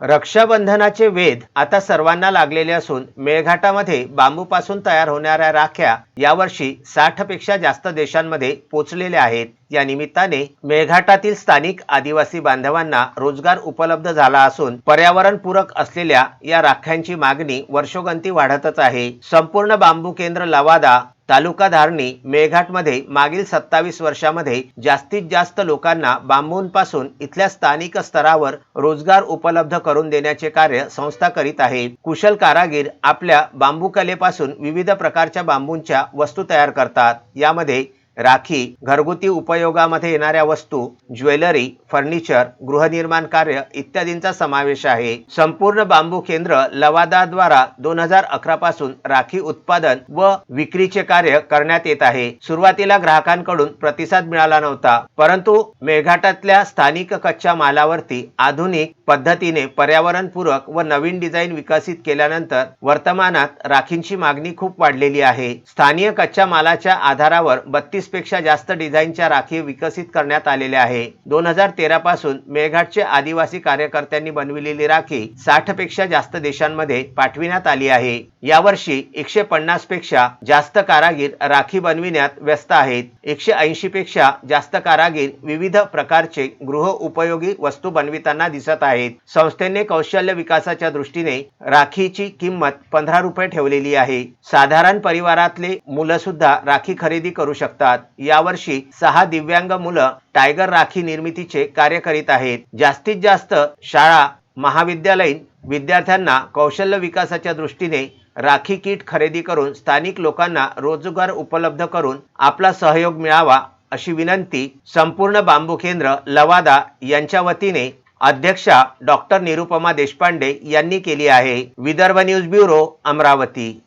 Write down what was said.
रक्षाबंधनाचे वेध आता सर्वांना लागलेले असून मेळघाटामध्ये बांबूपासून तयार होणाऱ्या राख्या यावर्षी साठपेक्षा जास्त देशांमध्ये पोचलेल्या आहेत. या निमित्ताने मेळघाटातील स्थानिक आदिवासी बांधवांना रोजगार उपलब्ध झाला असून पर्यावरणपूरक असलेल्या या राख्यांची मागणी वर्षोगंती वाढतच आहे. संपूर्ण बांबू केंद्र लवादा तालुका धारणी मेळघाटमध्ये मागील सत्तावीस वर्षामध्ये जास्तीत जास्त लोकांना बांबूंपासून इथल्या स्थानिक स्तरावर रोजगार उपलब्ध करून देण्याचे कार्य संस्था करीत आहे. कुशल कारागीर आपल्या बांबू कलेपासून विविध प्रकारच्या बांबूंच्या वस्तू तयार करतात. यामध्ये राखी घरगुती उपयोगामध्ये येणाऱ्या वस्तू ज्वेलरी फर्निचर गृहनिर्माण कार्य इत्यादींचा समावेश आहे. संपूर्ण बांबू केंद्र लवादाद्वारा दोन हजार अकरा पासून राखी उत्पादन व विक्रीचे कार्य करण्यात येत आहे. सुरुवातीला ग्राहकांकडून प्रतिसाद मिळाला नव्हता परंतु मेळघाटातल्या स्थानिक कच्च्या मालावरती आधुनिक पद्धतीने पर्यावरणपूरक व नवीन डिझाईन विकसित केल्यानंतर वर्तमानात राखींची मागणी खूप वाढलेली आहे. स्थानीय कच्च्या मालाच्या आधारावर बत्तीस पेक्षा जास्त डिझाईनच्या राखी विकसित करण्यात आलेल्या आहे. दोन हजार तेरा पासून मेळघाटचे आदिवासी कार्यकर्त्यांनी बनविलेली राखी साठपेक्षा जास्त देशांमध्ये पाठविण्यात आली आहे. यावर्षी एकशे पन्नासपेक्षा जास्त कारागीर राखी बनविण्यात व्यस्त आहेत. एकशे ऐंशी पेक्षा जास्त कारागीर विविध प्रकारचे गृह उपयोगी वस्तू बनविताना दिसत आहेत. संस्थेने कौशल्य विकासाच्या दृष्टीने राखीची किंमत पंधरा रुपये ठेवलेली आहे. साधारण परिवारातले मुलं सुद्धा राखी खरेदी करू शकतात. यावर्षी सहा दिव्यांग मुलं टायगर राखी निर्मितीचे कार्य करीत आहेत. जास्तीत जास्त शाळा महाविद्यालयीन विद्यार्थ्यांना कौशल्य विकासाच्या दृष्टीने राखी किट खरेदी करून स्थानिक लोकांना रोजगार उपलब्ध करून आपला सहयोग मिळावा अशी विनंती संपूर्ण बांबू केंद्र लवादा यांच्या वतीने अध्यक्षा डॉक्टर निरुपमा देशपांडे यांनी केली आहे. Vidarbha news bureau Amravati.